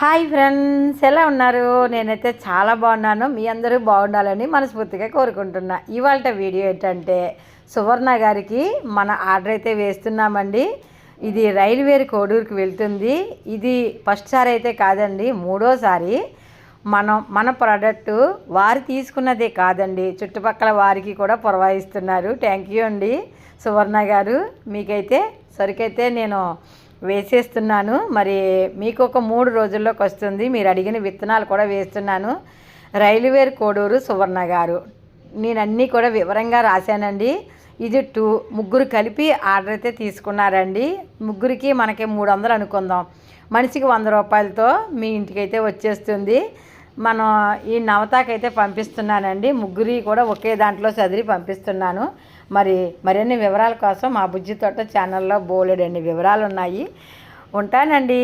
Hi friends ఎలా ఉన్నారు? నేనైతే చాలా బాగున్నాను. మీ అందరూ బాగుండాలని మనస్ఫూర్తిగా కోరుకుంటున్నా. ఇవాళ వీడియో ఏంటంటే సువర్ణ గారికి మన ఆర్డర్ అయితే వేస్తున్నామండి. ఇది రైల్వేర్ కోడూరుకి వెళ్తుంది. ఇది ఫస్ట్ సారి అయితే కాదండి మూడోసారి మనం మన ప్రోడక్ట్ వారు తీసుకున్నదే కాదండి. చుట్టుపక్కల వారికి కూడా పురవాయిస్తున్నారు. థ్యాంక్ యూ అండి సువర్ణ గారు. మీకైతే సరికైతే నేను వేసేస్తున్నాను. మరి మీకు ఒక మూడు రోజుల్లోకి వస్తుంది. మీరు అడిగిన విత్తనాలు కూడా వేస్తున్నాను. రైల్వేర్ కోడూరు సువర్ణ గారు. నేను అన్నీ కూడా వివరంగా రాశానండి. ఇది టూ. ముగ్గురు కలిపి ఆర్డర్ అయితే తీసుకున్నారండి. ముగ్గురికి మనకి మూడు వందలు అనుకుందాం. మనిషికి వంద రూపాయలతో మీ ఇంటికైతే వచ్చేస్తుంది. మనం ఈ నవతాకైతే పంపిస్తున్నానండి. ముగ్గురి కూడా ఒకే దాంట్లో చదివి పంపిస్తున్నాను. మరి మరిన్ని వివరాల కోసం మా బుజ్జి తోట ఛానల్లో బోలెడన్ని వివరాలు ఉన్నాయి ఉంటానండి.